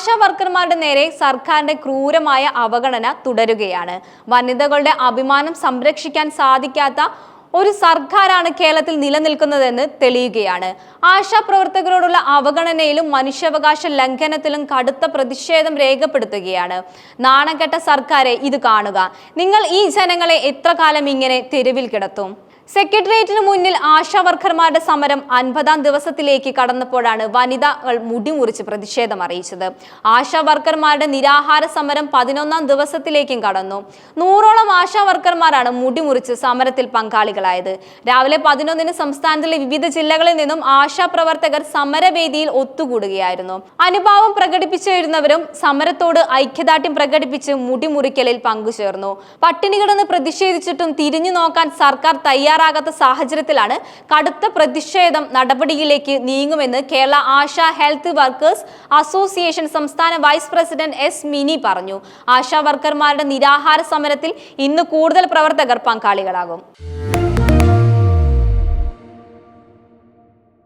ആശാ വർക്കർമാരുടെ നേരെ സർക്കാരിന്റെ ക്രൂരമായ അവഗണന തുടരുകയാണ്. വനിതകളുടെ അഭിമാനം സംരക്ഷിക്കാൻ സാധിക്കാത്ത ഒരു സർക്കാരാണ് കേരളത്തിൽ നിലനിൽക്കുന്നതെന്ന് തെളിയുകയാണ്. ആശാപ്രവർത്തകരോടുള്ള അവഗണനയിലും മനുഷ്യാവകാശ ലംഘനത്തിലും കടുത്ത പ്രതിഷേധം രേഖപ്പെടുത്തുകയാണ്. നാണംകെട്ട സർക്കാരെ ഇത് കാണുക. നിങ്ങൾ ഈ ജനങ്ങളെ എത്ര കാലം ഇങ്ങനെ തെരുവിൽ കിടത്തും? സെക്രട്ടേറിയറ്റിന് മുന്നിൽ ആശാ വർക്കർമാരുടെ സമരം അൻപതാം ദിവസത്തിലേക്ക് കടന്നപ്പോഴാണ് വനിതകൾ മുടിമുറിച്ച് പ്രതിഷേധം അറിയിച്ചത്. ആശാ വർക്കർമാരുടെ നിരാഹാര സമരം പതിനൊന്നാം ദിവസത്തിലേക്കും കടന്നു. നൂറോളം ആശാ വർക്കർമാരാണ് മുടിമുറിച്ച് സമരത്തിൽ പങ്കാളികളായത്. രാവിലെ പതിനൊന്നിന് സംസ്ഥാനത്തിലെ വിവിധ ജില്ലകളിൽ നിന്നും ആശാ പ്രവർത്തകർ സമരവേദിയിൽ ഒത്തുകൂടുകയായിരുന്നു. അനുഭാവം പ്രകടിപ്പിച്ചിരുന്നവരും സമരത്തോട് ഐക്യദാർഢ്യം പ്രകടിപ്പിച്ച് മുടിമുറിക്കലിൽ പങ്കുചേർന്നു. പട്ടിണി കിടന്ന് പ്രതിഷേധിച്ചിട്ടും തിരിഞ്ഞു നോക്കാൻ സർക്കാർ തയ്യാറാകാത്ത സാഹചര്യത്തിലാണ് കടുത്ത പ്രതിഷേധം നടപടിയിലേക്ക് നീങ്ങുമെന്ന് Kerala Asha health workers association സംസ്ഥാന വൈസ് പ്രസിഡന്റ് എസ് മിനി പറഞ്ഞു. ആശാ വർക്കർമാരുടെ നിരാഹാര സമരത്തിൽ ഇന്ന് കൂടുതൽ പ്രവർത്തകർ പങ്കാളികളാകും.